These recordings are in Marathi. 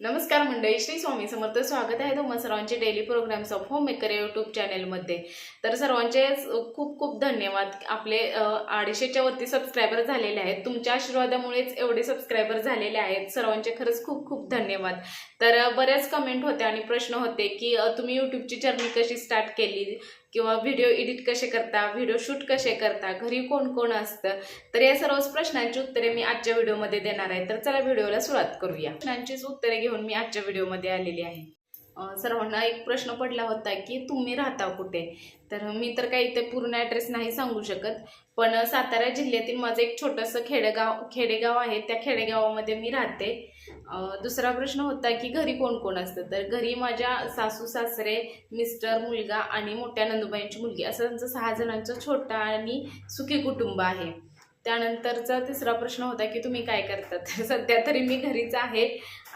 नमस्कार मंडळी श्री स्वामी समर्थ स्वागत आहे तुम्हा सर्वांचे daily programmes of home maker YouTube चॅनेलमध्ये तर सर्वांचे खूप खूप धन्यवाद. आपले अडीचशेच्या वरती सबस्क्रायबर झालेले आहेत. तुमच्या आशीर्वादामुळेच एवढे सबस्क्रायबर झालेले आहेत. सर्वांचे खरंच खूप खूप धन्यवाद. तर बऱ्याच कमेंट होत्या आणि प्रश्न होते की तुम्ही यूट्यूबची जर्नी कशी स्टार्ट केली? किंवा व्हिडिओ एडिट कसे करता व्हिडिओ शूट कसे करता घरी कोण कोण असतं तर या सर्व प्रश्नांची उत्तरे मी आजच्या व्हिडिओमध्ये देणार आहे. तर चला व्हिडिओला सुरुवात करूया. प्रश्नांचीच उत्तरे घेऊन मी आजच्या व्हिडिओमध्ये आलेली आहे. सर्वांना एक प्रश्न पडला होता की तुम्ही राहता कुठे? तर मी तर काही इथे पूर्ण ॲड्रेस नाही सांगू शकत पण सातारा जिल्ह्यातील माझं एक छोटंसं खेडेगाव खेडेगाव आहे. त्या खेडेगावामध्ये मी राहते. दुसरा प्रश्न होता की घरी कोण कोण असतं? तर घरी माझ्या सासू सासरे मिस्टर मुलगा आणि मोठ्या नंदुबाईंची मुलगी. असं त्यांचं सहा जणांचं छोटं आणि सुखी कुटुंब आहे. त्यानंतरचा तिसरा प्रश्न होता की तुम्ही काय करता? तर सध्या तरी मी घरीच आहे.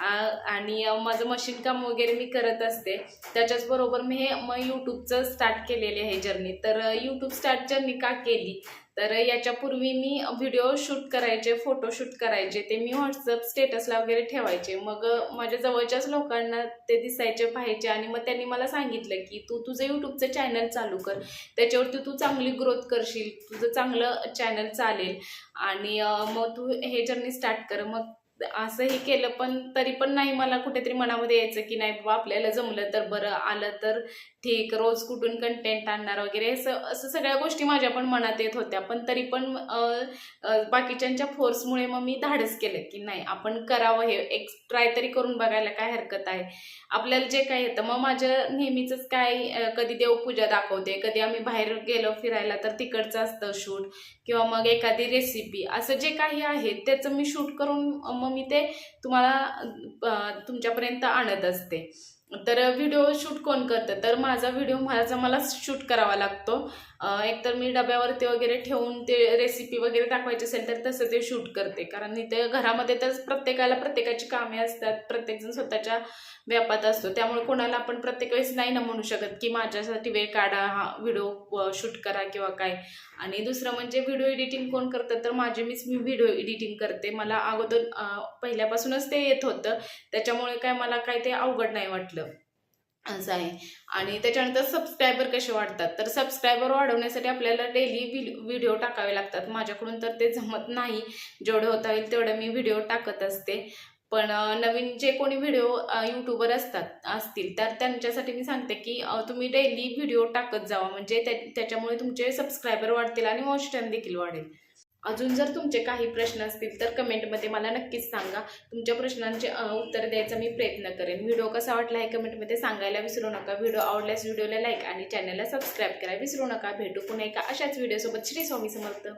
आणि माझं मशीन काम वगैरे मी करत असते. त्याच्याचबरोबर मी हे मग यूट्यूबचं स्टार्ट केलेले आहे जर्नी तर यूट्यूब स्टार्ट जर्नी का केली? तर याच्यापूर्वी मी व्हिडिओ शूट करायचे फोटो शूट करायचे ते मी व्हॉट्सअप स्टेटसला वगैरे ठेवायचे. मग माझ्या जवळच्याच लोकांना ते दिसायचे पाहायचे आणि मग त्यांनी मला सांगितलं की तू तुझं यूट्यूबचं चॅनल चालू कर. त्याच्यावरती तू चांगली ग्रोथ करशील. तुझं चांगलं चॅनल चालेल. आणि मग तू हे जर्नी स्टार्ट कर. मग असंही केलं पण तरी पण नाही मला कुठेतरी मनामध्ये यायचं की नाही बाबा आपल्याला जमलं तर बरं आलं तर ठीक रोज कुठून कंटेंट आणणार वगैरे असं असं सगळ्या गोष्टी माझ्या पण मनात येत होत्या. पण तरी पण बाकीच्यांच्या फोर्समुळे मग मी धाडस केलं की नाही आपण करावं हे एक ट्राय तरी करून बघायला काय हरकत आहे. आपल्याला जे काय येतं मग माझ्या नेहमीचंच काय कधी देवपूजा दाखवते कधी आम्ही बाहेर गेलो फिरायला तर तिकडचं असतं शूट किंवा मग एखादी रेसिपी असं जे काही आहे त्याचं मी शूट करून मग मग मी ते तुम्हाला तुमच्यापर्यंत आणत असते. तर व्हिडिओ शूट कोण करतं? तर माझा व्हिडिओ माझा मलाच शूट करावा लागतो. एकतर मी डब्यावरती वगैरे ठेवून ते रेसिपी वगैरे दाखवायची असेल तर तसं ते शूट करते. कारण इथे घरामध्ये तर प्रत्येकाला प्रत्येकाची कामे असतात. प्रत्येकजण स्वतःच्या व्यापात असतो. त्यामुळे कोणाला आपण प्रत्येक वेळेस नाही ना म्हणू शकत की माझ्यासाठी वेळ काढा हा व्हिडिओ शूट करा किंवा काय. आणि दुसरं म्हणजे व्हिडिओ एडिटिंग कोण करतं? तर माझे मीच मी व्हिडिओ एडिटिंग करते. मला अगोदर पहिल्यापासूनच ते येत होतं. त्याच्यामुळे काय मला काय ते अवघड नाही वाटलं. असं आहे. आणि त्याच्यानंतर सबस्क्रायबर कसे वाढतात? तर सबस्क्रायबर वाढवण्यासाठी आपल्याला डेली व्हिडिओ टाकावे लागतात. माझ्याकडून तर ते जमत नाही. जेवढं होता येईल तेवढं मी व्हिडिओ टाकत असते. पण नवीन जे कोणी व्हिडिओ यूट्यूबर असतात असतील तर त्यांच्यासाठी मी सांगते की तुम्ही डेली व्हिडिओ टाकत जावा. म्हणजे त्या त्याच्यामुळे तुमचे सबस्क्रायबर वाढतील आणि वॉच टाईम देखील वाढेल. अजून जर तुमचे काही प्रश्न असतील तर कमेंटमध्ये मला नक्कीच सांगा. तुमच्या प्रश्नांचे उत्तर द्यायचा मी प्रयत्न करेन. व्हिडिओ कसा वाटला हे कमेंटमध्ये सांगायला विसरू नका. व्हिडिओ आवडल्यास व्हिडिओला लाईक आणि चॅनलला सबस्क्राईब करा विसरू नका. भेटू पुन्हा एका अशाच व्हिडिओसोबत. श्री स्वामी समर्थ.